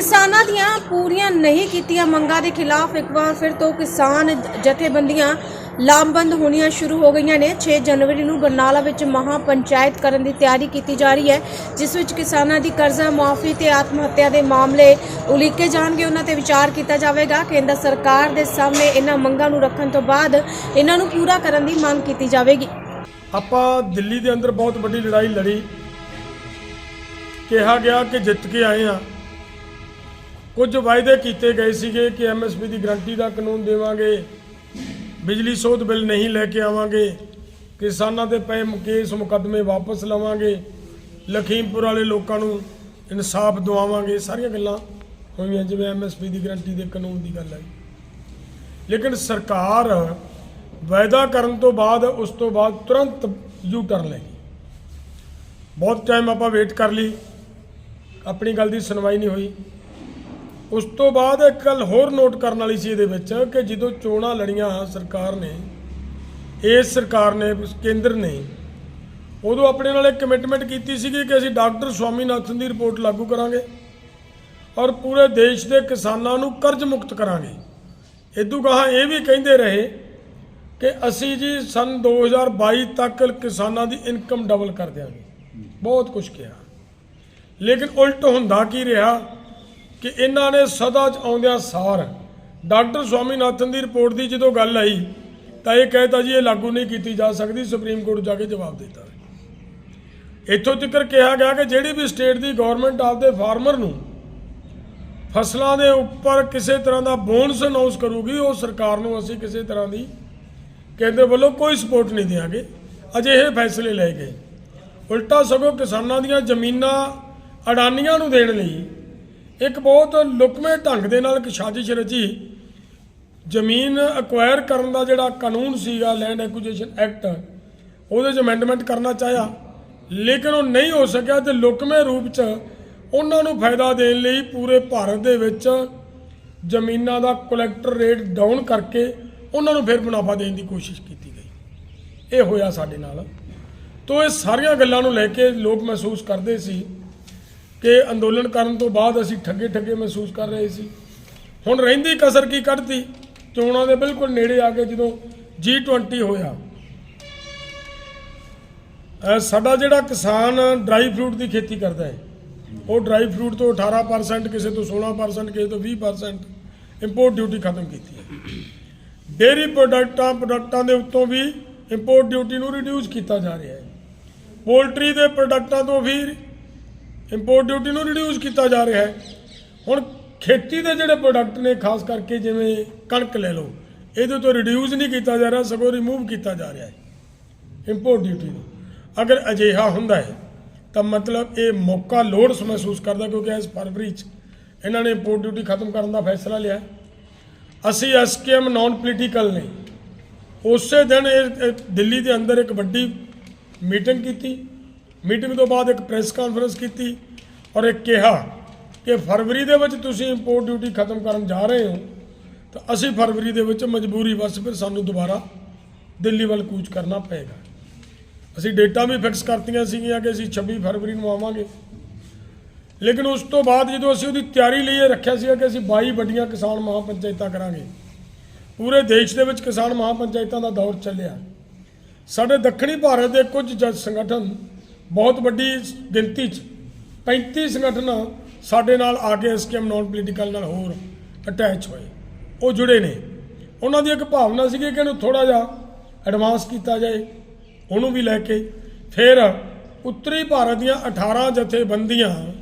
ਕਿਸਾਨਾਂ ਦੀਆਂ ਪੂਰੀਆਂ ਨਹੀਂ ਕੀਤੀਆਂ ਮੰਗਾਂ ਦੇ ਖਿਲਾਫ ਇੱਕ ਵਾਰ ਫਿਰ ਤੋਂ ਕਿਸਾਨ ਜਥੇਬੰਦੀਆਂ ਲਾਮਬੰਦ ਹੋਣੀਆਂ ਸ਼ੁਰੂ ਹੋ ਗਈਆਂ ਨੇ। 6 ਜਨਵਰੀ ਨੂੰ ਬਰਨਾਲਾ ਵਿੱਚ ਮਹਾ ਪੰਚਾਇਤ ਕਰਨ ਦੀ ਤਿਆਰੀ ਕੀਤੀ ਜਾ ਰਹੀ ਹੈ, ਜਿਸ ਵਿੱਚ ਕਿਸਾਨਾਂ ਦੀ ਕਰਜ਼ਾ ਮੁਆਫੀ ਤੇ ਆਤਮ ਹੱਤਿਆ ਦੇ ਮਾਮਲੇ ਉਲੀਕੇ ਜਾਣਗੇ। ਉਹਨਾਂ ਤੇ ਵਿਚਾਰ ਕੀਤਾ ਜਾਵੇਗਾ। ਕੇਂਦਰ ਸਰਕਾਰ ਦੇ ਸਾਹਮਣੇ ਇਹਨਾਂ ਮੰਗਾਂ ਨੂੰ ਰੱਖਣ ਤੋਂ ਬਾਅਦ ਇਹਨਾਂ ਨੂੰ ਪੂਰਾ ਕਰਨ ਦੀ ਮੰਗ ਕੀਤੀ ਜਾਵੇਗੀ। ਆਪਾਂ ਦਿੱਲੀ ਦੇ ਅੰਦਰ ਬਹੁਤ ਵੱਡੀ ਲੜਾਈ ਲੜੀ। ਕਿਹਾ ਗਿਆ ਕਿ ਜਿੱਤ ਕੇ ਆਏ ਆ ਕੁਝ ਵਾਅਦੇ ਕੀਤੇ ਗਏ ਸੀਗੇ ਕਿ ਐਮਐਸਪੀ ਦੀ ਗਰੰਟੀ ਦਾ ਕਾਨੂੰਨ ਦੇਵਾਂਗੇ, ਬਿਜਲੀ ਸੋਧ ਬਿੱਲ ਨਹੀਂ ਲੈ ਕੇ ਆਵਾਂਗੇ, ਕਿਸਾਨਾਂ ਦੇ ਪਏ ਕੇਸ ਮੁਕੱਦਮੇ ਵਾਪਸ ਲਵਾਂਗੇ, ਲਖੀਮਪੁਰ ਵਾਲੇ ਲੋਕਾਂ ਨੂੰ ਇਨਸਾਫ ਦਿਵਾਵਾਂਗੇ, ਸਾਰੀਆਂ ਗੱਲਾਂ ਹੋਈਆਂ ਜਿਵੇਂ ਐਮਐਸਪੀ ਦੀ ਗਰੰਟੀ ਦੇ ਕਾਨੂੰਨ ਦੀ ਗੱਲ ਹੈ ਲੇਕਿਨ ਸਰਕਾਰ ਵਾਅਦਾ ਕਰਨ ਤੋਂ ਬਾਅਦ, ਉਸ ਤੋਂ ਬਾਅਦ ਤੁਰੰਤ ਯੂ ਟਰਨ ਲੈ ਗਈ। ਬਹੁਤ ਟਾਈਮ ਆਪਾਂ ਵੇਟ ਕਰ ਲਈ, ਆਪਣੀ ਗੱਲ ਦੀ ਸੁਣਵਾਈ ਨਹੀਂ ਹੋਈ। ਉਸ ਤੋਂ ਬਾਅਦ ਇੱਕ ਗੱਲ ਹੋਰ ਨੋਟ ਕਰਨ ਵਾਲੀ ਸੀ ਇਹਦੇ ਵਿੱਚ ਕਿ ਜਦੋਂ ਚੋਣਾਂ ਲੜੀਆਂ ਸਰਕਾਰ ਨੇ ਇਸ ਸਰਕਾਰ ਨੇ ਕੇਂਦਰ ਨੇ, ਉਦੋਂ ਆਪਣੇ ਨਾਲ ਇੱਕ ਕਮਿਟਮੈਂਟ ਕੀਤੀ ਸੀਗੀ ਕਿ ਅਸੀਂ ਡਾਕਟਰ ਸਵਾਮੀਨਾਥਨ ਦੀ ਰਿਪੋਰਟ ਲਾਗੂ ਕਰਾਂਗੇ ਔਰ ਪੂਰੇ ਦੇਸ਼ ਦੇ ਕਿਸਾਨਾਂ ਨੂੰ ਕਰਜ਼ ਮੁਕਤ ਕਰਾਂਗੇ। ਇਦੋਂ ਗਾਹਾਂ ਇਹ ਵੀ ਕਹਿੰਦੇ ਰਹੇ ਕਿ ਅਸੀਂ ਜੀ ਸਨ 2022 ਤੱਕ ਕਿਸਾਨਾਂ ਦੀ ਇਨਕਮ ਡਬਲ ਕਰ ਦਿਆਂਗੇ। ਬਹੁਤ ਕੁਝ ਕਿਹਾ। ਲੇਕਿਨ ਉਲਟ ਹੁੰਦਾ ਕੀ ਰਿਹਾ? ਕਿ ਇਹਨਾਂ ਨੇ ਸਦਾ ਚ ਆਉਂਦਿਆਂ ਸਾਰ ਡਾਕਟਰ ਸਵਾਮੀਨਾਥਨ ਦੀ ਰਿਪੋਰਟ ਦੀ ਜਦੋਂ ਗੱਲ ਆਈ, ਤਾਂ ਇਹ ਕਹਿਤਾ ਜੀ ਇਹ ਲਾਗੂ ਨਹੀਂ ਕੀਤੀ ਜਾ ਸਕਦੀ, ਸੁਪਰੀਮ ਕੋਰਟ ਜਾ ਕੇ ਜਵਾਬ ਦਿੱਤਾ। ਇੱਥੋਂ ਤੱਕ ਕਿਹਾ ਗਿਆ ਕਿ ਜਿਹੜੀ ਵੀ ਸਟੇਟ ਦੀ ਗਵਰਨਮੈਂਟ ਆਪਦੇ ਫਾਰਮਰ ਨੂੰ ਫਸਲਾਂ ਦੇ ਉੱਪਰ ਕਿਸੇ ਤਰ੍ਹਾਂ ਦਾ ਬੋਨਸ ਅਨਾਉਂਸ ਕਰੂਗੀ, ਉਹ ਸਰਕਾਰ ਨੂੰ ਅਸੀਂ ਕਿਸੇ ਤਰ੍ਹਾਂ ਦੀ ਕੇਂਦਰ ਵੱਲੋਂ ਕੋਈ ਸਪੋਰਟ ਨਹੀਂ ਦੇਵਾਂਗੇ ਅਜੇ ਇਹ ਫੈਸਲੇ ਲਏ ਗਏ। ਉਲਟਾ ਸਗੋਂ ਕਿਸਾਨਾਂ ਦੀਆਂ ਜ਼ਮੀਨਾਂ ਅਡਾਨੀਆਂ ਨੂੰ ਦੇਣ ਲਈ ਇੱਕ ਬਹੁਤ ਲੁਕਵੇਂ ਢੰਗ ਦੇ ਨਾਲ ਇੱਕ ਸਾਜ਼ਿਸ਼ ਰਚੀ ਜ਼ਮੀਨ ਅਕਵਾਇਰ ਕਰਨ ਦਾ ਜਿਹੜਾ ਕਾਨੂੰਨ ਸੀਗਾ ਲੈਂਡ ਐਕੁਜੀਸ਼ਨ ਐਕਟ ਉਹਦੇ 'ਚ ਅਮੈਂਡਮੈਂਟ ਕਰਨਾ ਚਾਹਿਆ। ਲੇਕਿਨ ਉਹ ਨਹੀਂ ਹੋ ਸਕਿਆ ਤੇ ਲੁਕਵੇਂ ਰੂਪ 'ਚ ਉਹਨਾਂ ਨੂੰ ਫਾਇਦਾ ਦੇਣ ਲਈ ਪੂਰੇ ਭਾਰਤ ਦੇ ਵਿੱਚ ਜ਼ਮੀਨਾਂ ਦਾ ਕਲੈਕਟਰ ਰੇਟ ਡਾਊਨ ਕਰਕੇ ਉਹਨਾਂ ਨੂੰ ਫਿਰ ਮੁਨਾਫਾ ਦੇਣ ਦੀ ਕੋਸ਼ਿਸ਼ ਕੀਤੀ ਗਈ। ਇਹ ਹੋਇਆ ਸਾਡੇ ਨਾਲ। ਤੋਂ ਇਹ ਸਾਰੀਆਂ ਗੱਲਾਂ ਨੂੰ ਲੈ ਕੇ ਲੋਕ ਮਹਿਸੂਸ ਕਰਦੇ ਸੀ ਕਿ ਅੰਦੋਲਨ ਕਰਨ ਤੋਂ ਬਾਅਦ ਅਸੀਂ ਠੱਗੇ ਠੱਗੇ ਮਹਿਸੂਸ ਕਰ ਰਹੇ ਸੀ। ਹੁਣ ਰਹਿੰਦੀ ਕਸਰ ਕੀ ਕੱਢਤੀ ਚੋਣਾਂ ਦੇ ਬਿਲਕੁਲ ਨੇੜੇ ਆ ਕੇ ਜਦੋਂ G20 ਹੋਇਆ। ਸਾਡਾ ਜਿਹੜਾ ਕਿਸਾਨ ਡਰਾਈ ਫਰੂਟ ਦੀ ਖੇਤੀ ਕਰਦਾ ਹੈ, ਉਹ ਡਰਾਈ ਫਰੂਟ ਤੋਂ 18% ਕਿਸੇ ਤੋਂ 16% ਕਿਸੇ ਤੋਂ 20% ਇੰਪੋਰਟ ਡਿਊਟੀ ਖਤਮ ਕੀਤੀ ਹੈ। ਡੇਰੀ ਪ੍ਰੋਡਕਟਾਂ ਪ੍ਰੋਡਕਟਾਂ ਦੇ ਉੱਤੋਂ ਵੀ ਇੰਪੋਰਟ ਡਿਊਟੀ ਨੂੰ ਰਿਡਿਊਸ ਕੀਤਾ ਜਾ ਰਿਹਾ ਹੈ। ਪੋਲਟਰੀ ਦੇ ਪ੍ਰੋਡਕਟਾਂ ਤੋਂ ਵੀ ਇੰਪੋਰਟ ਡਿਊਟੀ ਨੂੰ ਰਿਡਿਊਸ ਕੀਤਾ ਜਾ ਰਿਹਾ ਹੈ। ਹੁਣ ਖੇਤੀ ਦੇ ਜਿਹੜੇ ਪ੍ਰੋਡਕਟ ਨੇ, ਖਾਸ ਕਰਕੇ ਜਿਵੇਂ ਕਣਕ ਲੈ ਲਓ, ਇਹਦੇ ਤੋਂ ਰਿਡਿਊਸ ਨਹੀਂ ਕੀਤਾ ਜਾ ਰਿਹਾ, ਸਗੋਂ ਰਿਮੂਵ ਕੀਤਾ ਜਾ ਰਿਹਾ ਹੈ ਇੰਪੋਰਟ ਡਿਊਟੀ ਨੂੰ। ਅਗਰ ਅਜਿਹਾ ਹੁੰਦਾ ਹੈ, ਤਾਂ ਮਤਲਬ ਇਹ ਮੌਕਾ ਲੋੜ ਮਹਿਸੂਸ ਕਰਦਾ ਕਿਉਂਕਿ ਇਸ ਫਰਵਰੀ ਚ ਇਹਨਾਂ ਨੇ ਇੰਪੋਰਟ ਡਿਊਟੀ ਖਤਮ ਕਰਨ ਦਾ ਫੈਸਲਾ ਲਿਆ ਹੈ। ਅਸੀਂ ਐਸਕੇਐਮ ਨਾਨ ਪੋਲੀਟੀਕਲ ਨੇ। ਉਸੇ ਦਿਨ ਇਹ ਦਿੱਲੀ ਦੇ ਅੰਦਰ ਇੱਕ ਵੱਡੀ ਮੀਟਿੰਗ ਕੀਤੀ। ਮੀਟਿੰਗ ਤੋਂ ਬਾਅਦ ਇੱਕ ਪ੍ਰੈਸ ਕਾਨਫਰੰਸ ਕੀਤੀ ਔਰ ਇਹ ਕਿਹਾ ਕਿ ਫਰਵਰੀ ਦੇ ਵਿੱਚ ਤੁਸੀਂ ਇੰਪੋਰਟ ਡਿਊਟੀ ਖਤਮ ਕਰਨ ਜਾ ਰਹੇ ਹੋ, ਤਾਂ ਅਸੀਂ ਫਰਵਰੀ ਦੇ ਵਿੱਚ ਮਜਬੂਰੀ ਵਸ ਫਿਰ ਸਾਨੂੰ ਦੁਬਾਰਾ ਦਿੱਲੀ ਵੱਲ ਕੂਚ ਕਰਨਾ ਪਏਗਾ। ਅਸੀਂ ਡੇਟਾ ਵੀ ਫਿਕਸ ਕਰਤੀਆਂ ਸੀਗੀਆਂ ਕਿ ਅਸੀਂ 26 ਫਰਵਰੀ ਨੂੰ ਆਵਾਂਗੇ। ਲੇਕਿਨ ਉਸ ਤੋਂ ਬਾਅਦ ਜਦੋਂ ਅਸੀਂ ਉਹਦੀ ਤਿਆਰੀ ਲਈ ਇਹ ਰੱਖਿਆ ਸੀਗਾ ਕਿ ਅਸੀਂ 22 ਵੱਡੀਆਂ ਕਿਸਾਨ ਮਹਾਪੰਚਾਇਤਾਂ ਕਰਾਂਗੇ, ਪੂਰੇ ਦੇਸ਼ ਦੇ ਵਿੱਚ ਕਿਸਾਨ ਮਹਾਪੰਚਾਇਤਾਂ ਦਾ ਦੌਰ ਚੱਲਿਆ। ਸਾਡੇ ਦੱਖਣੀ ਭਾਰਤ ਦੇ ਕੁਝ ਜੱਜ ਸੰਗਠਨ ਬਹੁਤ ਵੱਡੀ ਗਿਣਤੀ 'ਚ 35 ਸੰਗਠਨ ਸਾਡੇ ਨਾਲ ਆ ਕੇ ਐਸਕੇਐਮ ਨਾਨ ਪੋਲੀਟੀਕਲ ਨਾਲ ਹੋਰ ਅਟੈਚ ਹੋਏ। ਉਹ ਜੁੜੇ ਨੇ। ਉਹਨਾਂ ਦੀ ਇੱਕ ਭਾਵਨਾ ਸੀਗੀ ਕਿ ਇਹਨੂੰ ਥੋੜਾ ਜਿਹਾ ਐਡਵਾਂਸ ਕੀਤਾ ਜਾਏ, ਉਹਨੂੰ ਵੀ ਲੈ ਕੇ। ਫਿਰ ਉੱਤਰੀ ਭਾਰਤ ਦੀਆਂ 18 ਜਥੇਬੰਦੀਆਂ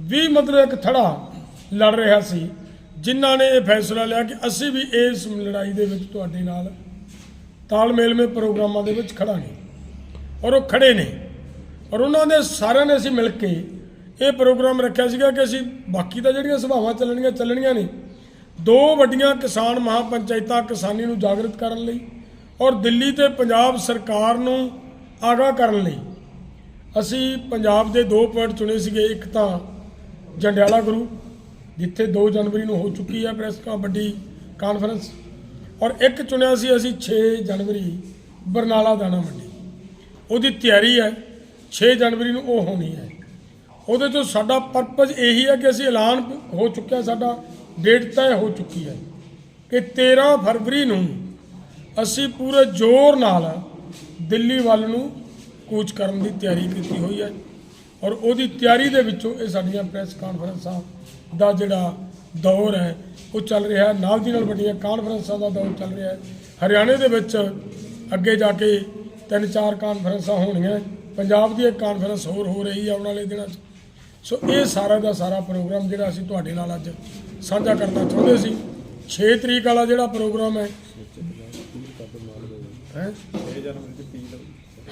ਵੀ ਮਤਲਬ ਇੱਕ ਥੜਾ ਲੜ ਰਿਹਾ ਸੀ, ਜਿਨ੍ਹਾਂ ਨੇ ਇਹ ਫੈਸਲਾ ਲਿਆ ਕਿ ਅਸੀਂ ਵੀ ਇਸ ਲੜਾਈ ਦੇ ਵਿੱਚ ਤੁਹਾਡੇ ਨਾਲ ਤਾਲਮੇਲ ਮੇ ਪ੍ਰੋਗਰਾਮਾਂ ਦੇ ਵਿੱਚ ਖੜਾਂਗੇ। ਔਰ ਉਹ ਖੜੇ ਨੇ। ਔਰ ਉਹਨਾਂ ਦੇ ਸਾਰਿਆਂ ਨੇ ਅਸੀਂ ਮਿਲ ਕੇ ਇਹ ਪ੍ਰੋਗਰਾਮ ਰੱਖਿਆ ਸੀਗਾ ਕਿ ਅਸੀਂ ਬਾਕੀ ਤਾਂ ਜਿਹੜੀਆਂ ਸਭਾਵਾਂ ਚੱਲਣੀਆਂ ਚੱਲਣੀਆਂ ਨੇ ਦੋ ਵੱਡੀਆਂ ਕਿਸਾਨ ਮਹਾਪੰਚਾਇਤਾਂ ਕਿਸਾਨੀ ਨੂੰ ਜਾਗਰਤ ਕਰਨ ਲਈ ਔਰ ਦਿੱਲੀ ਤੇ ਪੰਜਾਬ ਸਰਕਾਰ ਨੂੰ ਆਗਾਹ ਕਰਨ ਲਈ ਅਸੀਂ ਪੰਜਾਬ ਦੇ ਦੋ ਪੁਆਇੰਟ ਚੁਣੇ ਸੀਗੇ, ਇੱਕ ਤਾਂ ਜੰਡਿਆਲਾ ਗੁਰੂ, ਜਿੱਥੇ 2 ਜਨਵਰੀ ਨੂੰ ਹੋ ਚੁੱਕੀ ਹੈ ਪ੍ਰੈਸ ਕਾ, ਵੱਡੀ ਕਾਨਫਰੰਸ ਔਰ ਇੱਕ ਚੁਣਿਆ ਸੀ ਅਸੀਂ 6 ਜਨਵਰੀ ਬਰਨਾਲਾ ਦਾਣਾ ਮੰਡੀ। ਉਹਦੀ ਤਿਆਰੀ ਹੈ 6 ਜਨਵਰੀ ਨੂੰ ਉਹ ਹੋਣੀ ਹੈ। ਉਹਦੇ ਚੋਂ ਸਾਡਾ ਪਰਪਸ ਇਹੀ ਹੈ ਕਿ ਅਸੀਂ ਐਲਾਨ ਹੋ ਚੁੱਕਿਆ ਸਾਡਾ ਡੇਟ ਤੈਅ ਹੋ ਚੁੱਕੀ ਹੈ ਕਿ 13 ਫਰਵਰੀ ਨੂੰ ਅਸੀਂ ਪੂਰੇ ਜ਼ੋਰ ਨਾਲ ਦਿੱਲੀ ਵੱਲ ਨੂੰ ਕੂਚ ਕਰਨ ਦੀ ਤਿਆਰੀ ਕੀਤੀ ਹੋਈ ਹੈ ਔਰ ਉਹਦੀ ਤਿਆਰੀ ਦੇ ਵਿੱਚੋਂ ਇਹ ਸਾਡੀਆਂ ਪ੍ਰੈਸ ਕਾਨਫਰੰਸਾਂ ਦਾ ਜਿਹੜਾ ਦੌਰ ਹੈ, ਉਹ ਚੱਲ ਰਿਹਾ ਹੈ। ਨਾਲ ਦੀ ਨਾਲ ਵੱਡੀਆਂ ਕਾਨਫਰੰਸਾਂ ਦਾ ਦੌਰ ਚੱਲ ਰਿਹਾ ਹੈ। ਹਰਿਆਣੇ ਦੇ ਵਿੱਚ ਅੱਗੇ ਜਾ ਕੇ ਤਿੰਨ ਚਾਰ ਕਾਨਫਰੰਸਾਂ ਹੋਣੀਆਂ। ਪੰਜਾਬ ਦੀ ਇੱਕ ਕਾਨਫਰੰਸ ਹੋਰ ਹੋ ਰਹੀ ਹੈ ਆਉਣ ਵਾਲੇ ਦਿਨਾਂ 'ਚ ਸੋ ਇਹ ਸਾਰਾ ਦਾ ਸਾਰਾ ਪ੍ਰੋਗਰਾਮ ਜਿਹੜਾ ਅਸੀਂ ਤੁਹਾਡੇ ਨਾਲ ਅੱਜ ਸਾਂਝਾ ਕਰਨਾ ਚਾਹੁੰਦੇ ਸੀ। 6 ਤਰੀਕ ਵਾਲਾ ਜਿਹੜਾ ਪ੍ਰੋਗਰਾਮ ਹੈ,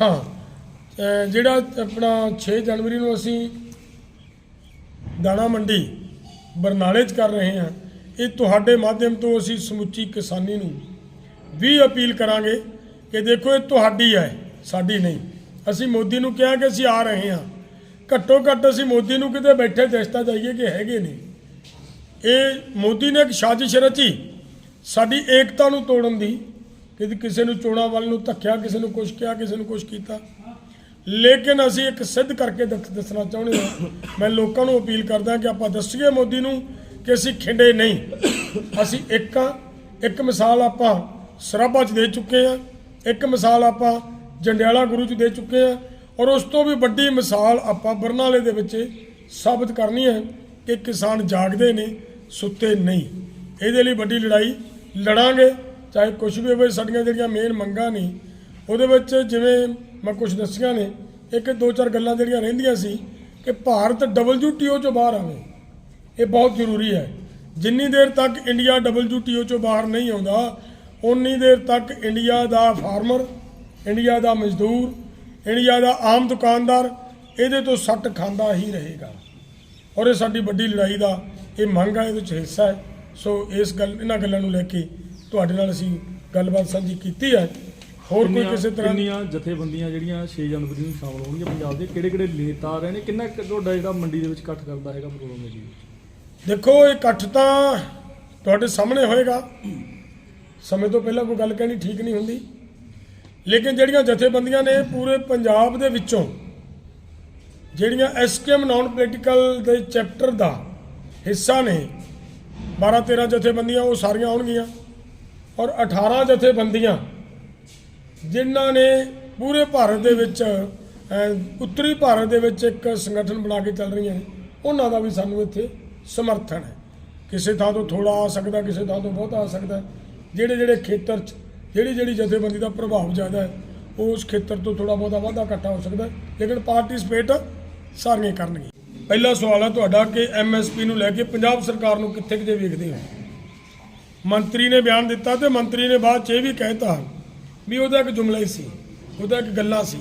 ਹਾਂ? ਜਿਹੜਾ ਆਪਣਾ 6 ਜਨਵਰੀ ਨੂੰ ਅਸੀਂ ਦਾਣਾ ਮੰਡੀ ਬਰਨਾਲੇ 'ਚ ਕਰ ਰਹੇ ਹਾਂ, ਇਹ ਤੁਹਾਡੇ ਮਾਧਿਅਮ ਤੋਂ ਅਸੀਂ ਸਮੁੱਚੀ ਕਿਸਾਨੀ ਨੂੰ ਵੀ ਅਪੀਲ ਕਰਾਂਗੇ ਕਿ ਦੇਖੋ ਇਹ ਤੁਹਾਡੀ ਹੈ, ਸਾਡੀ ਨਹੀਂ। ਅਸੀਂ ਮੋਦੀ ਨੂੰ ਕਿਹਾ ਕਿ ਅਸੀਂ ਆ ਰਹੇ ਹਾਂ। ਘੱਟੋ ਘੱਟ ਅਸੀਂ ਮੋਦੀ ਨੂੰ ਕਿਤੇ ਬੈਠੇ ਦਿਸਤਾ ਜਾਈਏ ਕਿ ਹੈਗੇ ਨੇ ਇਹ ਮੋਦੀ ਨੇ ਇੱਕ ਸਾਜ਼ਿਸ਼ ਰਚੀ। ਸਾਡੀ ਏਕਤਾ ਨੂੰ ਤੋੜਨ ਦੀ, ਕਿ ਕਿਸੇ ਨੂੰ ਚੋਣਾਂ ਵੱਲ ਨੂੰ ਧੱਕਿਆ, ਕਿਸੇ ਨੂੰ ਕੁਛ ਕਿਹਾ, ਕਿਸੇ ਨੂੰ ਕੁਛ ਕੀਤਾ। ਲੇਕਿਨ ਅਸੀਂ ਇੱਕ ਸਿੱਧ ਕਰਕੇ ਦੱਸ- ਦੱਸਣਾ ਚਾਹੁੰਦੇ ਹਾਂ। ਮੈਂ ਲੋਕਾਂ ਨੂੰ ਅਪੀਲ ਕਰਦਾ ਕਿ ਆਪਾਂ ਦੱਸੀਏ ਮੋਦੀ ਨੂੰ ਕਿ ਅਸੀਂ ਖਿੰਡੇ ਨਹੀਂ। ਅਸੀਂ ਇੱਕ ਹਾਂ, ਇੱਕ ਮਿਸਾਲ ਆਪਾਂ ਸਰਾਭਾ 'ਚ ਦੇ ਚੁੱਕੇ ਹਾਂ। ਇੱਕ ਮਿਸਾਲ ਆਪਾਂ ਜੰਡਿਆਲਾ ਗੁਰੂ 'ਚ ਦੇ ਚੁੱਕੇ ਹਾਂ ਔਰ ਉਸ ਤੋਂ ਵੀ ਵੱਡੀ ਮਿਸਾਲ ਆਪਾਂ ਬਰਨਾਲੇ ਦੇ ਵਿੱਚ ਸਾਬਤ ਕਰਨੀ ਹੈ ਕਿ ਕਿਸਾਨ ਜਾਗਦੇ ਨੇ, ਸੁੱਤੇ ਨਹੀਂ। ਇਹਦੇ ਲਈ ਵੱਡੀ ਲੜਾਈ ਲੜਾਂਗੇ, ਚਾਹੇ ਕੁਝ ਵੀ ਹੋਵੇ, ਸਾਡੀਆਂ ਜਿਹੜੀਆਂ ਮੇਨ ਮੰਗਾਂ ਨੇ, ਉਹਦੇ ਵਿੱਚ ਜਿਵੇਂ ਮੈਂ ਕੁਝ ਦੱਸੀਆਂ ਨੇ, ਇੱਕ ਦੋ ਚਾਰ ਗੱਲਾਂ ਜਿਹੜੀਆਂ ਰਹਿੰਦੀਆਂ ਸੀ ਕਿ ਭਾਰਤ WTO ਚੋਂ ਬਾਹਰ ਆਵੇ। ਇਹ ਬਹੁਤ ਜ਼ਰੂਰੀ ਹੈ। ਜਿੰਨੀ ਦੇਰ ਤੱਕ ਇੰਡੀਆ WTO ਚੋਂ ਬਾਹਰ ਨਹੀਂ ਆਉਂਦਾ ਉਨੀ ਦੇਰ ਤੱਕ ਇੰਡੀਆ ਦਾ ਫਾਰਮਰ ਇੰਡੀਆ ਦਾ ਮਜ਼ਦੂਰ ਇੰਡੀਆ ਦਾ ਆਮ ਦੁਕਾਨਦਾਰ ਇਹਦੇ ਤੋਂ ਸੱਟ ਖਾਂਦਾ ਹੀ ਰਹੇਗਾ। ਔਰ ਇਹ ਸਾਡੀ ਵੱਡੀ ਲੜਾਈ ਦਾ ਇਹ ਮੰਗ ਹੈ ਇਹਦੇ ਵਿੱਚ ਹਿੱਸਾ ਹੈ। ਸੋ ਇਸ ਗੱਲ ਇਹਨਾਂ ਗੱਲਾਂ ਨੂੰ ਲੈ ਕੇ ਤੁਹਾਡੇ ਨਾਲ ਅਸੀਂ ਗੱਲਬਾਤ ਸਾਂਝੀ ਕੀਤੀ ਹੈ। ਹੋਰ ਕੋਈ ਕਿਸੇ ਤਰ੍ਹਾਂ ਕਿੰਨੀਆਂ ਜਥੇਬੰਦੀਆਂ ਜਿਹੜੀਆਂ 6 ਜਨਵਰੀ ਨੂੰ ਸ਼ਾਮਲ ਹੋਣਗੀਆਂ ਪੰਜਾਬ ਦੇ? ਕਿਹੜੇ ਕਿਹੜੇ ਨੇਤਾ ਆ ਰਹੇ ਨੇ? ਕਿੰਨਾ ਤੁਹਾਡਾ ਜਿਹੜਾ ਮੰਡੀ ਦੇ ਵਿੱਚ ਇਕੱਠ ਕਰਦਾ ਹੈਗਾ ਪ੍ਰੋਗਰਾਮ ਜੀ? ਦੇਖੋ ਇਹ ਇਕੱਠ ਤਾਂ ਤੁਹਾਡੇ ਸਾਹਮਣੇ ਹੋਏਗਾ। ਸਮੇਂ ਤੋਂ ਪਹਿਲਾਂ ਕੋਈ ਗੱਲ ਕਹਿਣੀ ਠੀਕ ਨਹੀਂ ਹੁੰਦੀ। ਲੇਕਿਨ ਜਿਹੜੀਆਂ ਜਥੇਬੰਦੀਆਂ ਨੇ ਪੂਰੇ ਪੰਜਾਬ ਦੇ ਵਿੱਚੋਂ ਜਿਹੜੀਆਂ ਐਸਕੇਐਮ ਨਾਨ ਪੋਲੀਟੀਕਲ ਦੇ ਚੈਪਟਰ ਦਾ ਹਿੱਸਾ ਨੇ 12 13 ਜਥੇਬੰਦੀਆਂ ਉਹ ਸਾਰੀਆਂ ਆਉਣਗੀਆਂ ਔਰ 18 ਜਥੇਬੰਦੀਆਂ ਜਿਨ੍ਹਾਂ ਨੇ ਪੂਰੇ ਭਾਰਤ ਦੇ ਵਿੱਚ ਉੱਤਰੀ ਭਾਰਤ ਦੇ ਵਿੱਚ ਇੱਕ ਸੰਗਠਨ ਬਣਾ ਕੇ ਚੱਲ ਰਹੀਆਂ ਨੇ, ਉਹਨਾਂ ਦਾ ਵੀ ਸਾਨੂੰ ਇੱਥੇ ਸਮਰਥਨ ਹੈ। ਕਿਸੇ ਥਾਂ ਤੋਂ ਥੋੜਾ ਆ ਸਕਦਾ, ਕਿਸੇ ਥਾਂ ਤੋਂ ਬਹੁਤ ਆ ਸਕਦਾ ਜਿਹੜੇ ਜਿਹੜੇ ਖੇਤਰ 'ਚ ਜਿਹੜੀ ਜਿਹੜੀ ਜਥੇਬੰਦੀ ਦਾ ਪ੍ਰਭਾਵ ਜ਼ਿਆਦਾ ਹੈ, ਉਸ ਖੇਤਰ ਤੋਂ ਥੋੜਾ ਬਹੁਤਾ ਵਾਧਾ ਘਾਟਾ ਹੋ ਸਕਦਾ ਲੇਕਿਨ ਪਾਰਟਿਸਿਪੇਟ ਸਾਰੀਆਂ ਕਰਨਗੇ ਪਹਿਲਾ ਸਵਾਲ ਹੈ ਤੁਹਾਡਾ ਕਿ ਐਮਐਸਪੀ ਨੂੰ ਲੈ ਕੇ ਪੰਜਾਬ ਸਰਕਾਰ ਨੂੰ ਕਿੱਥੇ ਕਿਤੇ ਵੇਖਦੇ ਹੋ? ਮੰਤਰੀ ਨੇ ਬਿਆਨ ਦਿੱਤਾ ਤੇ ਮੰਤਰੀ ਨੇ ਬਾਅਦ ਚ ਇਹ ਵੀ ਕਹਿਤਾ ਵੀ ਉਹਦਾ ਇੱਕ ਜੁਮਲਾ ਹੀ ਸੀ, ਉਹਦਾ ਇੱਕ ਗੱਲਾਂ ਸੀ।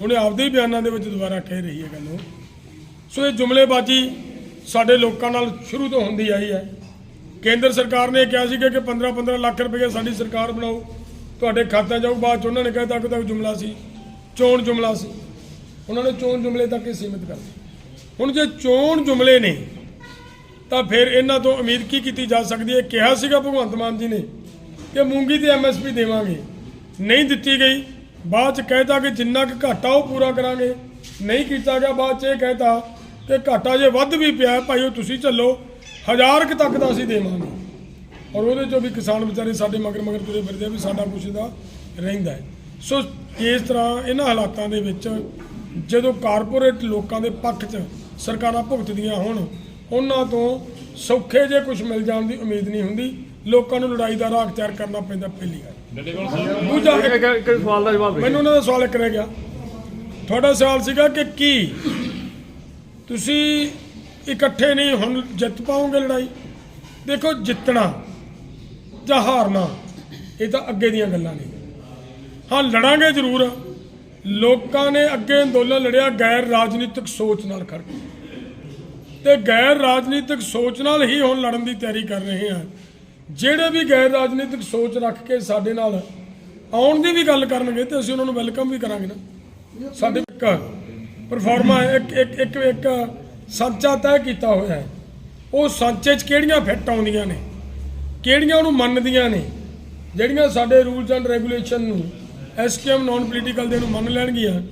ਉਹਨੇ ਆਪਦੇ ਹੀ ਬਿਆਨਾਂ ਦੇ ਵਿੱਚ ਦੁਬਾਰਾ ਕਹਿ ਰਹੀ ਹੈ ਗੱਲ ਉਹ। ਸੋ ਇਹ ਜੁਮਲੇਬਾਜ਼ੀ ਸਾਡੇ ਲੋਕਾਂ ਨਾਲ ਸ਼ੁਰੂ ਤੋਂ ਹੁੰਦੀ ਆਈ ਹੈ। ਕੇਂਦਰ ਸਰਕਾਰ ਨੇ ਕਿਹਾ ਸੀ ਕਿ 15 15 ਲੱਖ ਰੁਪਏ ਸਾਡੀ ਸਰਕਾਰ ਬਣਾਓ, ਤੁਹਾਡੇ ਖਾਤਿਆਂ ਜਾਊ, ਬਾਅਦ ਚ ਉਹਨਾਂ ਨੇ ਕਹਿਤਾ ਕਿ ਤੱਕ ਜੁਮਲਾ ਸੀ, ਚੋਣ ਜੁਮਲਾ ਸੀ। ਉਹਨਾਂ ਨੇ ਚੋਣ ਜੁਮਲੇ ਤੱਕ ਹੀ ਸੀਮਿਤ ਕਰ ਦਿੱਤਾ। ਹੁਣ ਜੇ ਚੋਣ ਜੁਮਲੇ ਨੇ, ਤਾਂ ਫਿਰ ਇਹਨਾਂ ਤੋਂ ਉਮੀਦ ਕੀ ਕੀਤੀ ਜਾ ਸਕਦੀ ਹੈ? ਕਿਹਾ ਸੀਗਾ ਭਗਵੰਤ ਮਾਨ ਜੀ ਨੇ ਕਿ ਮੂੰਗੀ ਤੇ ਐਮਐਸਪੀ ਦੇਵਾਂਗੇ। ਨਹੀਂ ਦਿੱਤੀ ਗਈ। ਬਾਅਦ ਚ ਕਹਿਤਾ ਕਿ ਜਿੰਨਾ ਕੁ ਘਾਟਾ ਉਹ ਪੂਰਾ ਕਰਾਂਗੇ। ਨਹੀਂ ਕੀਤਾ ਗਿਆ। ਬਾਅਦ ਚ ਇਹ ਕਹਿਤਾ ਕਿ ਘਾਟਾ ਜੇ ਵੱਧ ਵੀ ਪਿਆ, ਭਾਈ ਉਹ ਤੁਸੀਂ ਚੱਲੋ ਹਜ਼ਾਰ ਕੁ ਤੱਕ ਦਾ ਅਸੀਂ ਦੇਵਾਂਗੇ। ਔਰ ਉਹਦੇ ਚੋਂ ਵੀ ਕਿਸਾਨ ਵਿਚਾਰੇ ਸਾਡੇ ਮਗਰ ਮਗਰ ਤੁਰੇ ਫਿਰਦੇ ਆ ਵੀ ਸਾਡਾ ਕੁਛ ਦਾ ਰਹਿੰਦਾ ਸੋ ਇਸ ਤਰ੍ਹਾਂ ਇਹਨਾਂ ਹਾਲਾਤਾਂ ਦੇ ਵਿੱਚ ਜਦੋਂ ਕਾਰਪੋਰੇਟ ਲੋਕਾਂ ਦੇ ਪੱਖ 'ਚ ਸਰਕਾਰਾਂ ਭੁਗਤਦੀਆਂ ਹੋਣ ਉਹਨਾਂ ਤੋਂ ਸੌਖੇ ਜੇ ਕੁਝ ਮਿਲ ਜਾਣ ਦੀ ਉਮੀਦ ਨਹੀਂ ਹੁੰਦੀ। ਲੋਕਾਂ ਨੂੰ ਲੜਾਈ ਦਾ ਰਾਹ ਅਖਤਿਆਰ ਕਰਨਾ ਪੈਂਦਾ ਪਹਿਲੀ ਗੱਲ। ਦੂਜਾ ਇੱਕ ਸਵਾਲ ਦਾ ਜਵਾਬ ਮੈਨੂੰ ਉਹਨਾਂ ਦਾ ਸਵਾਲ ਇੱਕ ਰਹਿ ਗਿਆ। ਤੁਹਾਡਾ ਸਵਾਲ ਸੀਗਾ ਕਿ ਕੀ ਤੁਸੀਂ ਇਕੱਠੇ ਨਹੀਂ ਹੁਣ ਜਿੱਤ ਪਾਉਂਗੇ ਲੜਾਈ। ਦੇਖੋ ਜਿੱਤਣਾ ਜਾਂ ਹਾਰਨਾ, ਇਹ ਤਾਂ ਅੱਗੇ ਦੀਆਂ ਗੱਲਾਂ ਨੇ। ਹਾਂ, ਲੜਾਂਗੇ ਜ਼ਰੂਰ। ਲੋਕਾਂ ਨੇ ਅੱਗੇ ਅੰਦੋਲਨ ਲੜਿਆ, ਗੈਰ ਰਾਜਨੀਤਿਕ ਸੋਚ ਨਾਲ ਖੜ ਕੇ। ਤੇ ਗੈਰ ਰਾਜਨੀਤਿਕ ਸੋਚ ਨਾਲ ਹੀ ਹੁਣ ਲੜਨ ਦੀ ਤਿਆਰੀ ਕਰ ਰਹੇ ਹਾਂ। ਜਿਹੜੇ ਵੀ ਗੈਰ ਰਾਜਨੀਤਿਕ ਸੋਚ ਰੱਖ ਕੇ ਸਾਡੇ ਨਾਲ ਆਉਣ ਦੀ ਵੀ ਗੱਲ ਕਰਨਗੇ ਤੇ ਅਸੀਂ ਉਹਨਾਂ ਨੂੰ ਵੈਲਕਮ ਵੀ ਕਰਾਂਗੇ ਨਾ। ਸਾਡੇ ਇੱਕ ਪਰਫਾਰਮਾ ਇੱਕ ਇੱਕ ਇੱਕ ਸਾਂਚਾ ਤੈਅ ਕੀਤਾ ਹੋਇਆ ਹੈ। ਉਹ ਸਾਂਚੇ 'ਚ ਕਿਹੜੀਆਂ ਫਿੱਟ ਆਉਂਦੀਆਂ ਨੇ? ਕਿਹੜੀਆਂ ਉਹਨੂੰ ਮੰਨਦੀਆਂ ਨੇ? ਜਿਹੜੀਆਂ ਸਾਡੇ ਰੂਲਸ ਐਂਡ ਰੈਗੂਲੇਸ਼ਨ ਨੂੰ ਐਸਕੇਐਮ ਨਾਨ ਪੋਲੀਟੀਕਲ ਦੇ ਨੂੰ ਮੰਨ ਲੈਣਗੀਆਂ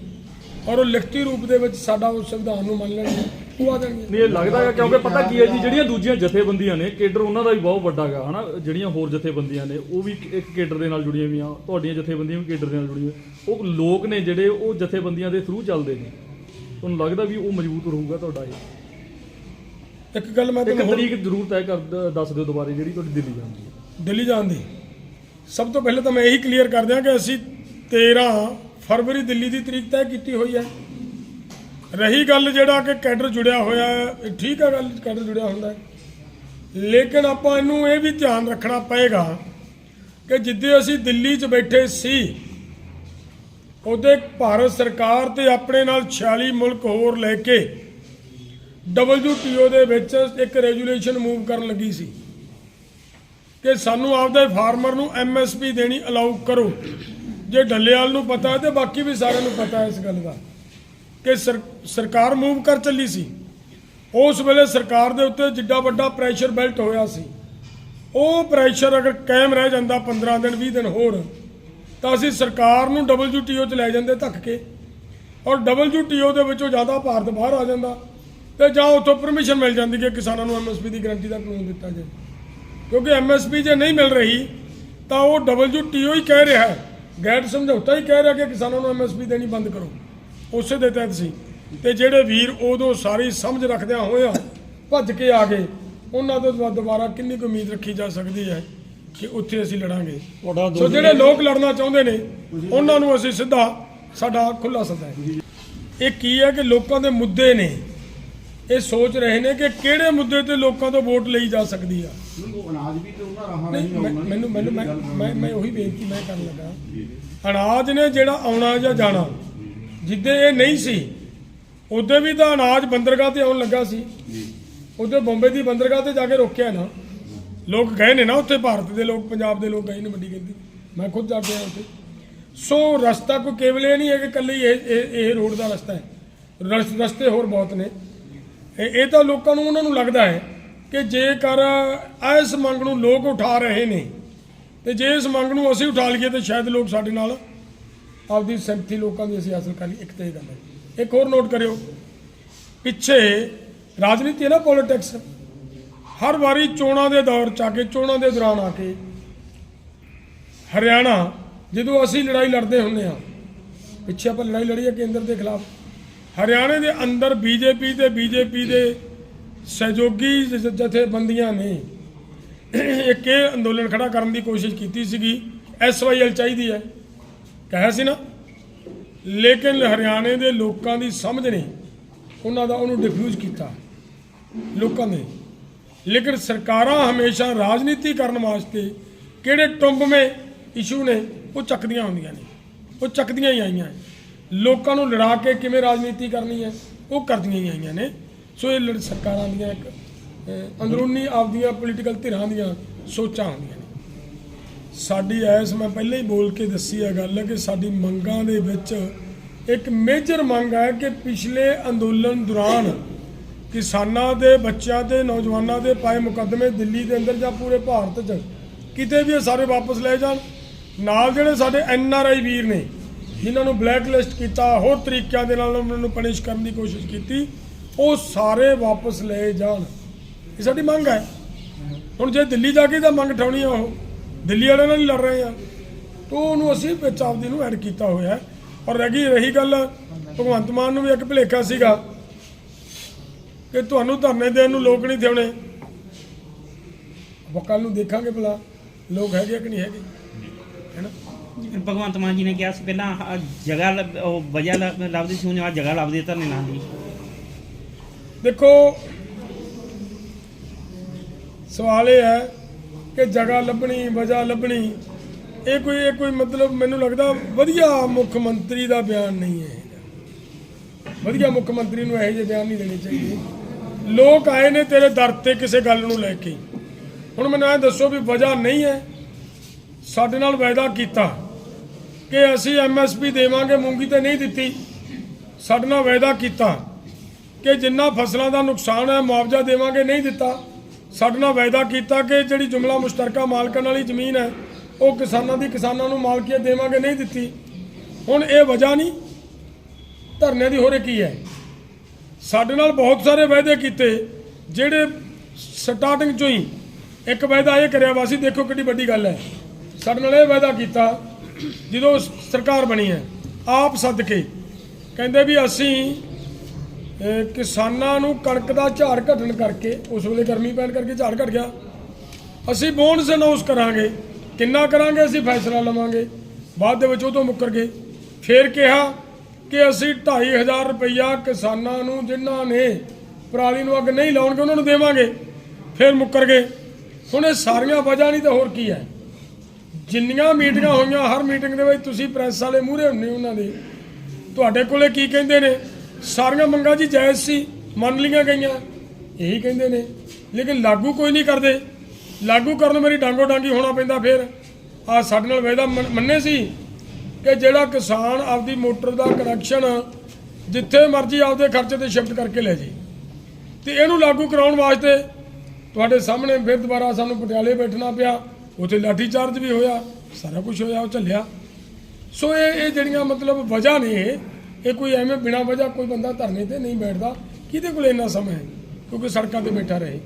ਔਰ ਉਹ ਲਿਖਤੀ ਰੂਪ ਦੇ ਵਿੱਚ ਸਾਡਾ ਉਹ ਸੰਵਿਧਾਨ ਨੂੰ ਮੰਨ ਲੈਣਗੇ ਉਹ ਆ ਜਾਣਗੀਆਂ। ਨਹੀਂ, ਇਹ ਲੱਗਦਾ ਹੈ ਕਿਉਂਕਿ ਪਤਾ ਕੀ ਹੈ ਜੀ, ਜਿਹੜੀਆਂ ਦੂਜੀਆਂ ਜਥੇਬੰਦੀਆਂ ਨੇ, ਕੇਡਰ ਉਹਨਾਂ ਦਾ ਵੀ ਬਹੁਤ ਵੱਡਾ ਗਾ ਹਨਾ? ਜਿਹੜੀਆਂ ਹੋਰ ਜਥੇਬੰਦੀਆਂ ਨੇ, ਉਹ ਵੀ ਇੱਕ ਕੇਡਰ ਦੇ ਨਾਲ ਜੁੜੀਆਂ ਹੋਈਆਂ ਤੁਹਾਡੀਆਂ ਜਥੇਬੰਦੀਆਂ ਵੀ ਕੇਡਰ ਦੇ ਨਾਲ ਜੁੜੀਆਂ। ਹੋਈਆਂ। ਉਹ ਲੋਕ ਨੇ ਜਿਹੜੇ ਉਹ ਜਥੇਬੰਦੀਆਂ ਦੇ ਥਰੂ ਚੱਲਦੇ ਨੇ। ਤੁਹਾਨੂੰ ਲੱਗਦਾ ਵੀ ਉਹ ਮਜ਼ਬੂਤ ਰਹੂਗਾ ਤੁਹਾਡਾ ਇਹ? ਇੱਕ ਗੱਲ ਮੈਂ ਇੱਕ ਤੁਹਾਨੂੰ ਤਰੀਕ ਜ਼ਰੂਰ ਤੈਅ ਕਰ ਦ- ਦੱਸ ਦਿਓ ਦੁਬਾਰੇ ਜਿਹੜੀ ਤੁਹਾਡੀ ਦਿੱਲੀ ਜਾਂਦੀ ਹੈ। ਦਿੱਲੀ ਜਾਣ ਦੀ। ਸਭ ਤੋਂ ਪਹਿਲਾਂ ਤਾਂ ਮੈਂ ਇਹੀ ਕਲੀਅਰ ਕਰ ਦਿਆਂ ਕਿ ਅਸੀਂ 13 ਫਰਵਰੀ ਦਿੱਲੀ ਦੀ ਤਰੀਕ ਤੈਅ ਕੀਤੀ ਹੋਈ ਹੈ। ਰਹੀ ਗੱਲ ਜਿਹੜਾ ਕਿ ਕੈਡਰ ਜੁੜਿਆ ਹੋਇਆ ਹੈ ਇਹ ਠੀਕ ਹੈ ਗੱਲ ਕੈਡਰ ਜੁੜਿਆ ਹੁੰਦਾ ਹੈ। ਲੇਕਿਨ ਆਪਾਂ ਇਹਨੂੰ ਇਹ ਵੀ ਧਿਆਨ ਰੱਖਣਾ ਪਏਗਾ ਕਿ ਜਿੱਦੇ ਅਸੀਂ ਦਿੱਲੀ 'ਚ ਬੈਠੇ ਸੀ ਉਹਦੇ ਭਾਰਤ ਸਰਕਾਰ ਤੇ ਆਪਣੇ ਨਾਲ 46 ਮੁਲਕ ਹੋਰ ਲੈ ਕੇ WTO ਦੇ ਵਿੱਚ ਇੱਕ ਰੈਜੂਲੇਸ਼ਨ ਮੂਵ ਕਰਨ ਲੱਗੀ ਸੀ ਕਿ ਸਾਨੂੰ ਆਪਦੇ ਫਾਰਮਰ ਨੂੰ ਐਮਐਸਪੀ ਦੇਣੀ ਅਲਾਉ ਕਰੋ। ਜੇ ਡੱਲੇਵਾਲ ਨੂੰ ਪਤਾ ਹੈ ਤੇ ਬਾਕੀ ਵੀ ਸਾਰਿਆਂ ਨੂੰ ਪਤਾ ਹੈ ਇਸ ਗੱਲ ਦਾ ਕਿ ਸਰਕਾਰ ਮੂਵ ਕਰ ਚੱਲੀ ਸੀ। ਉਸ ਵੇਲੇ ਸਰਕਾਰ ਦੇ ਉੱਤੇ ਜਿੱਡਾ ਵੱਡਾ ਪ੍ਰੈਸ਼ਰ ਬਿਲਟ ਹੋਇਆ ਸੀ। ਉਹ ਪ੍ਰੈਸ਼ਰ ਅਗਰ ਕਾਇਮ ਰਹਿ ਜਾਂਦਾ 15 ਦਿਨ 20 ਦਿਨ ਹੋਰ ਤਾਂ ਅਸੀਂ ਸਰਕਾਰ ਨੂੰ WTO 'ਚ ਲੈ ਜਾਂਦੇ ਧੱਕ ਕੇ। ਔਰ WTO ਦੇ ਵਿੱਚੋਂ ਜ਼ਿਆਦਾ ਭਾਰਤ ਬਾਹਰ ਆ ਜਾਂਦਾ ਤੇ ਜਾਂ ਉੱਥੋਂ ਪਰਮਿਸ਼ਨ ਮਿਲ ਜਾਂਦੀ ਕਿ ਕਿਸਾਨਾਂ ਨੂੰ ਐਮਐਸਪੀ ਦੀ ਗਰੰਟੀ ਦਾ ਕਾਨੂੰਨ ਦਿੱਤਾ ਜਾਏ। ਕਿਉਂਕਿ ਐਮਐਸਪੀ ਜੇ ਨਹੀਂ ਮਿਲ ਰਹੀ, ਤਾਂ ਉਹ WTO ਹੀ ਕਹਿ ਰਿਹਾ ਹੈ। ਗੈਰ ਸਮਝੌਤਾ ਹੀ ਕਹਿ ਰਿਹਾ ਕਿ ਕਿਸਾਨਾਂ ਨੂੰ ਐਮਐਸਪੀ ਦੇਣੀ ਬੰਦ ਕਰੋ। ਉਸੇ ਦੇ ਤਹਿਤ ਸੀ। ਤੇ ਜਿਹੜੇ ਵੀਰ ਉਦੋਂ ਸਾਰੀ ਸਮਝ ਰੱਖਦਿਆਂ ਹੋਇਆਂ ਭੱਜ ਕੇ ਆ ਗਏ, ਉਹਨਾਂ ਤੋਂ ਦੁਬਾ- ਦੁਬਾਰਾ ਕਿੰਨੀ ਕੁ ਉਮੀਦ ਰੱਖੀ ਜਾ ਸਕਦੀ ਹੈ? ਕਿ ਉੱਥੇ ਅਸੀਂ ਲੜਾਂਗੇ। ਸੋ ਜਿਹੜੇ ਲੋਕ ਲੜਨਾ ਚਾਹੁੰਦੇ ਨੇ ਉਹਨਾਂ ਨੂੰ ਅਸੀਂ ਸਿੱਧਾ ਸਾਡਾ ਖੁੱਲਾ ਸੱਦਾ ਹੈ। ਇਹ ਕੀ ਹੈ ਕਿ ਲੋਕਾਂ ਦੇ ਮੁੱਦੇ ਨੇ। ਇਹ ਸੋਚ ਰਹੇ ਨੇ ਕਿ ਕਿਹੜੇ ਮੁੱਦੇ ਤੇ ਲੋਕਾਂ ਤੋਂ ਵੋਟ ਲਈ ਜਾ ਸਕਦੀ ਆ। ਉਹ ਅਨਾਜ ਵੀ ਤੇ ਉਹਨਾਂ ਰਾਹਾਂ ਨਹੀਂ ਨਹੀਂ ਮੈਂ- ਆਉਣਾ ਮੈਨੂੰ ਮੈਨੂੰ ਮੈਂ ਮੈਂ ਉਹੀ ਬੇਨਤੀ ਮੈਂ ਕਰਨ ਲੱਗਾ। ਅਨਾਜ ਨੇ ਜਿਹੜਾ ਆਉਣਾ ਜਾਂ ਜਾਣਾ ਜਿੱਦੇ ਇਹ ਨਹੀਂ ਸੀ ਉਹਦੇ ਵੀ ਤਾਂ ਅਨਾਜ ਬੰਦਰਗਾਹ ਤੇ ਆਉਣ ਲੱਗਾ ਸੀ। ਉਹਦੇ ਬੰਬੇ ਦੀ ਬੰਦਰਗਾਹ ਤੇ ਜਾ ਕੇ ਰੋਕਿਆ ਨਾ। ਲੋਕ ਗਏ ਨੇ ਨਾ ਉੱਥੇ ਭਾਰਤ ਦੇ ਲੋਕ, ਪੰਜਾਬ ਦੇ ਲੋਕ ਗਏ ਨੇ ਵੱਡੀ ਗਿਣਤੀ। ਮੈਂ ਖੁਦ ਜਾ ਕੇ ਆਇਆ ਉੱਥੇ। ਸੋ ਰਸਤਾ ਕੋਈ ਕੇਵਲ ਇਹ ਨਹੀਂ ਹੈ ਕਿ ਕੱਲੀ ਇਹ ਇਹ ਇਹ ਰੋਡ ਦਾ ਰਸਤਾ ਹੈ। ਰਸ- ਰਸਤੇ ਹੋਰ ਬਹੁਤ ਨੇ। ਇਹ ਤਾਂ ਲੋਕਾਂ ਨੂੰ, ਉਹਨਾਂ ਨੂੰ ਲੱਗਦਾ ਹੈ ਕਿ ਜੇਕਰ ਇਸ ਮੰਗ ਨੂੰ ਲੋਕ ਉਠਾ ਰਹੇ ਨੇ, ਤੇ ਜੇ ਇਸ ਮੰਗ ਨੂੰ ਅਸੀਂ ਉਠਾ ਲਈਏ, ਤੇ ਸ਼ਾਇਦ ਲੋਕ ਸਾਡੇ ਨਾਲ ਆਪਦੀ ਸੰਮਤੀ ਲੋਕਾਂ ਦੀ ਅਸੀਂ ਹਾਸਲ ਕਰ ਲਈ ਇੱਕ ਤਾਂ ਇਹ ਗੱਲ ਹੈ। ਇੱਕ ਹੋਰ ਨੋਟ ਕਰਿਓ। ਪਿੱਛੇ ਰਾਜਨੀਤੀ ਹੈ ਨਾ ਪੋਲਿਟਿਕਸ ਹਰ ਵਾਰੀ ਚੋਣਾਂ ਦੇ ਦੌਰ ਚ ਆ ਕੇ, ਚੋਣਾਂ ਦੇ ਦੌਰਾਨ ਆ ਕੇ ਹਰਿਆਣਾ, ਜਦੋਂ ਅਸੀਂ ਲੜਾਈ ਲੜਦੇ ਹੁੰਦੇ ਆ ਪਿੱਛੇ ਆਪਾਂ ਲੜਾਈ ਲੜੀ ਹੈ ਕੇਂਦਰ ਦੇ ਖਿਲਾਫ, ਹਰਿਆਣੇ ਦੇ ਅੰਦਰ ਬੀਜੇਪੀ ਤੇ ਬੀਜੇਪੀ ਦੇ ਸਹਿਯੋਗੀ ਜ- ਜਥੇਬੰਦੀਆਂ ਨੇ ਇੱਕ ਇਹ ਅੰਦੋਲਨ ਖੜਾ ਕਰਨ ਦੀ ਕੋਸ਼ਿਸ਼ ਕੀਤੀ ਸੀਗੀ ਐਸਵਾਈਐਲ ਚਾਹੀਦੀ ਹੈ। ਕਿਹਾ ਸੀ ਨਾ, ਲੇਕਿਨ ਹਰਿਆਣੇ ਦੇ ਲੋਕਾਂ ਦੀ ਸਮਝ ਨੇ, ਉਹਨਾਂ ਦਾ ਉਹਨੂੰ ਡਿਫਿਊਜ਼ ਕੀਤਾ, ਲੋਕਾਂ ਨੇ ਲੇਕਿਨ ਸਰਕਾਰਾਂ ਹਮੇਸ਼ਾ ਰਾਜਨੀਤੀ ਕਰਨ ਵਾਸਤੇ ਕਿਹੜੇ ਟੁੰਬਵੇਂ ਇਸ਼ੂ ਨੇ, ਉਹ ਚੱਕਦੀਆਂ ਹੁੰਦੀਆਂ ਨੇ। ਉਹ ਚੱਕਦੀਆਂ ਹੀ ਆਈਆਂ ਲੋਕਾਂ ਨੂੰ ਲੜਾ ਕੇ ਕਿਵੇਂ ਰਾਜਨੀਤੀ ਕਰਨੀ ਹੈ, ਉਹ ਕਰਦੀਆਂ ਹੀ ਆਈਆਂ ਨੇ। ਸੋ ਇਹ ਲੜ- ਸਰਕਾਰਾਂ ਦੀਆਂ ਇੱਕ ਅੰਦਰੂਨੀ ਆਪਦੀਆਂ ਪੋਲੀਟੀਕਲ ਧਿਰਾਂ ਦੀਆਂ ਸੋਚਾਂ ਹੁੰਦੀਆਂ ਨੇ। ਸਾਡੀ ਐਸ ਮੈਂ ਪਹਿਲਾਂ ਹੀ ਬੋਲ ਕੇ ਦੱਸੀ ਹੈ ਗੱਲ ਕਿ ਸਾਡੀ ਮੰਗਾਂ ਦੇ ਵਿੱਚ ਇੱਕ ਮੇਜਰ ਮੰਗ ਹੈ ਕਿ ਪਿਛਲੇ ਅੰਦੋਲਨ ਦੌਰਾਨ ਕਿਸਾਨਾਂ ਦੇ, ਬੱਚਿਆਂ ਦੇ, ਨੌਜਵਾਨਾਂ ਦੇ ਪਾਏ ਮੁਕੱਦਮੇ ਦਿੱਲੀ ਦੇ ਅੰਦਰ ਜਾਂ ਪੂਰੇ ਭਾਰਤ 'ਚ ਕਿਤੇ ਵੀ ਇਹ ਸਾਰੇ ਵਾਪਸ ਲੈ ਜਾਣ। ਨਾਲ ਜਿਹੜੇ ਸਾਡੇ ਐਨ ਆਰ ਆਈ ਵੀਰ ਨੇ, ਜਿਨ੍ਹਾਂ ਨੂੰ ਬਲੈਕ ਲਿਸਟ ਕੀਤਾ, ਹੋਰ ਤਰੀਕਿਆਂ ਦੇ ਨਾਲ ਉਹਨਾਂ ਨੂੰ ਪਨਿਸ਼ ਕਰਨ ਦੀ ਕੋਸ਼ਿਸ਼ ਕੀਤੀ, ਉਹ ਸਾਰੇ ਵਾਪਸ ਲਏ ਜਾਣ। ਇਹ ਸਾਡੀ ਮੰਗ ਹੈ। ਹੁਣ ਜੇ ਦਿੱਲੀ ਜਾ ਕੇ ਤਾਂ ਮੰਗ ਠਾਉਣੀ ਆ ਉਹ। ਦਿੱਲੀ ਵਾਲਿਆਂ ਨਾਲ ਹੀ ਲੜ ਰਹੇ ਆ। ਤਾਂ ਉਹਨੂੰ ਅਸੀਂ ਵਿੱਚ ਆਪਦੀ ਨੂੰ ਐਡ ਕੀਤਾ ਹੋਇਆ ਔਰ ਰਹਿ ਗਈ, ਰਹੀ ਗੱਲ, ਭਗਵੰਤ ਮਾਨ ਨੂੰ ਵੀ ਇੱਕ ਭੁਲੇਖਾ ਸੀਗਾ। ਕਿ ਤੁਹਾਨੂੰ ਧਰਨੇ ਦੇਣ ਨੂੰ ਲੋਕ ਨਹੀਂ ਦੇਉਣੇ ਆਪਾਂ ਕੱਲ ਨੂੰ ਦੇਖਾਂਗੇ ਭਲਾ ਲੋਕ ਹੈਗੇ ਆ ਕਿ ਨਹੀਂ ਹੈਗੇ। ਹੈਨਾ? ਭਗਵੰਤ ਮਾਨ ਜੀ ਨੇ ਕਿਹਾ ਸੀ ਪਹਿਲਾਂ ਆਹ ਜਗ੍ਹਾ ਲੱਭ- ਉਹ ਵਜ੍ਹਾ ਲੱਭ- ਲੱਭਦੀ ਸੀ ਹੁਣ ਆਹ ਜਗ੍ਹਾ ਲੱਭਦੀ ਹੈ ਧਰਨੇ ਨਾਲ ਦੀ ਦੇਖੋ ਸਵਾਲ ਇਹ ਹੈ ਕਿ ਜਗ੍ਹਾ ਲੱਭਣੀ ਵਜ੍ਹਾ ਲੱਭਣੀ ਇਹ ਕੋਈ ਇਹ ਕੋਈ ਮਤਲਬ ਮੈਨੂੰ ਲੱਗਦਾ ਵਧੀਆ ਮੁੱਖ ਮੰਤਰੀ ਦਾ ਬਿਆਨ ਨਹੀਂ ਹੈ। ਵਧੀਆ ਮੁੱਖ ਮੰਤਰੀ ਨੂੰ ਇਹੋ ਜਿਹੇ ਬਿਆਨ ਨਹੀਂ ਦੇਣੇ ਚਾਹੀਦੇ। ਲੋਕ ਆਏ ਨੇ ਤੇਰੇ ਦਰ ਤੇ ਕਿਸੇ ਗੱਲ ਨੂੰ ਲੈ ਕੇ। ਹੁਣ ਮੈਨੂੰ ਇਹ ਦੱਸੋ ਵੀ ਵਜ੍ਹਾ ਨਹੀਂ ਹੈ ਸਾਡੇ ਨਾਲ ਵਾਅਦਾ ਕੀਤਾ ਕਿ ਅਸੀਂ ਐਮਐਸਪੀ ਦੇਵਾਂਗੇ, ਮੂੰਗੀ ਤੇ ਨਹੀਂ ਦਿੱਤੀ। ਸਾਡੇ ਨਾਲ ਵਾਅਦਾ ਕੀਤਾ ਕਿ ਜਿੰਨਾ ਫਸਲਾਂ ਦਾ ਨੁਕਸਾਨ ਹੈ, ਮੁਆਵਜ਼ਾ ਦੇਵਾਂਗੇ, ਨਹੀਂ ਦਿੱਤਾ। ਸਾਡੇ ਨਾਲ ਵਾਅਦਾ ਕੀਤਾ ਕਿ ਜਿਹੜੀ ਜੁਮਲਾ ਮੁਸ਼ਤਰਕਾ ਮਾਲਕਾਂ ਵਾਲੀ ਜ਼ਮੀਨ ਹੈ, ਉਹ ਕਿਸਾਨਾਂ ਦੀ ਕਿਸਾਨਾਂ ਨੂੰ ਮਾਲਕੀਅਤ ਦੇਵਾਂਗੇ, ਨਹੀਂ ਦਿੱਤੀ। ਹੁਣ ਇਹ ਵਜ੍ਹਾ ਨਹੀਂ, ਧਰਨੇ ਦੀ ਹੋਰੇ ਕੀ ਹੈ? ਸਾਡੇ ਨਾਲ ਬਹੁਤ ਸਾਰੇ ਵਾਅਦੇ ਕੀਤੇ, ਜਿਹੜੇ ਸਟਾਰਟਿੰਗ ਚੋਂ ਹੀ ਇੱਕ ਵਾਅਦਾ ਇਹ ਕਰਿਆ ਵਾ ਸੀ ਦੇਖੋ ਕਿੰਨੀ ਵੱਡੀ ਗੱਲ ਹੈ। ਸਾਡੇ ਨਾਲ ਇਹ ਵਾਅਦਾ ਕੀਤਾ, ਜਦੋਂ ਸਰਕਾਰ ਬਣੀ ਹੈ, ਆਪ ਸੱਦ ਕੇ ਕਹਿੰਦੇ ਵੀ ਅਸੀਂ ਕਿਸਾਨਾਂ ਨੂੰ ਕਣਕ ਦਾ ਝਾੜ ਘਟਣ ਕਰਕੇ, ਉਸ ਵੇਲੇ ਗਰਮੀ ਪੈਣ ਕਰਕੇ ਝਾੜ ਘਟ ਗਿਆ। ਅਸੀਂ ਬੋਨਸ ਅਨਾਉਂਸ ਕਰਾਂਗੇ, ਕਿੰਨਾ ਕਰਾਂਗੇ ਅਸੀਂ ਫੈਸਲਾ ਲਵਾਂਗੇ, ਬਾਅਦ ਦੇ ਵਿੱਚ ਉਹ ਤੋਂ ਮੁੱਕਰ ਗਏ। ਫਿਰ ਕਿਹਾ ਕਿ ਅਸੀਂ 2500 ਰੁਪਈਆ ਕਿਸਾਨਾਂ ਨੂੰ, ਜਿਨ੍ਹਾਂ ਨੇ ਪਰਾਲੀ ਨੂੰ ਅੱਗ ਨਹੀਂ ਲਾਉਣਗੇ ਉਹਨਾਂ ਨੂੰ ਦੇਵਾਂਗੇ, ਫਿਰ ਮੁੱਕਰ ਗਏ। ਹੁਣ ਇਹ ਸਾਰੀਆਂ ਵਜ੍ਹਾ ਨਹੀਂ ਤਾਂ ਹੋਰ ਕੀ ਹੈ? ਜਿੰਨੀਆਂ ਮੀਟਿੰਗਾਂ ਹੋਈਆਂ, ਹਰ ਮੀਟਿੰਗ ਦੇ ਵਿੱਚ ਤੁਸੀਂ ਪ੍ਰੈਸ ਵਾਲੇ ਮੂਹਰੇ ਹੁੰਦੇ ਉਹਨਾਂ ਦੇ। ਤੁਹਾਡੇ ਕੋਲੇ ਕੀ ਕਹਿੰਦੇ ਨੇ? ਸਾਰੀਆਂ ਮੰਗਾਂ ਜੀ ਜਾਇਜ਼ ਸੀ, ਮੰਨ ਲਈਆਂ ਗਈਆਂ। ਇਹੀ ਕਹਿੰਦੇ ਨੇ। ਲੇਕਿਨ ਲਾਗੂ ਕੋਈ ਨਹੀਂ ਕਰਦੇ। ਲਾਗੂ ਕਰਨ ਮੇਰੀ ਡਾਂਗੋ ਡਾਂਗੀ ਹੋਣਾ ਪੈਂਦਾ ਫਿਰ। ਆ ਸਾਡੇ ਨਾਲ ਵਾਅਦਾ ਮੰਨ- ਮੰਨੇ ਸੀ? ਕਿ ਜਿਹੜਾ ਕਿਸਾਨ ਆਪਦੀ ਮੋਟਰ ਦਾ ਕਨੈਕਸ਼ਨ ਜਿੱਥੇ ਮਰਜ਼ੀ ਆਪਦੇ ਖਰਚੇ ਤੇ ਸ਼ਿਫਟ ਕਰਕੇ ਲੈ ਜੇ। ਤੇ ਇਹਨੂੰ ਲਾਗੂ ਕਰਾਉਣ ਵਾਸਤੇ ਤੁਹਾਡੇ ਸਾਹਮਣੇ ਫਿਰ ਦੁਬਾਰਾ ਸਾਨੂੰ ਪਟਿਆਲੇ ਬੈਠਣਾ ਪਿਆ, ਉੱਥੇ ਲਾਠੀ ਚਾਰਜ ਵੀ ਹੋਇਆ, ਸਾਰਾ ਕੁਝ ਹੋਇਆ, ਉਹ ਚੱਲਿਆ ਸੋ ਇਹ ਇਹ ਜਿਹੜੀਆਂ ਮਤਲਬ ਵਜ੍ਹਾ ਨੇ ਇਹ ਇਹ ਕੋਈ ਐਵੇਂ ਬਿਨਾਂ ਵਜ੍ਹਾ ਕੋਈ ਬੰਦਾ ਧਰਨੇ ਤੇ ਨਹੀਂ ਬੈਠਦਾ। ਕਿਹਦੇ ਕੋਲ ਇੰਨਾ ਸਮਾਂ ਹੈ? ਕਿਉਂਕਿ ਸੜਕਾਂ ਤੇ ਬੈਠਾ ਰਹੇ।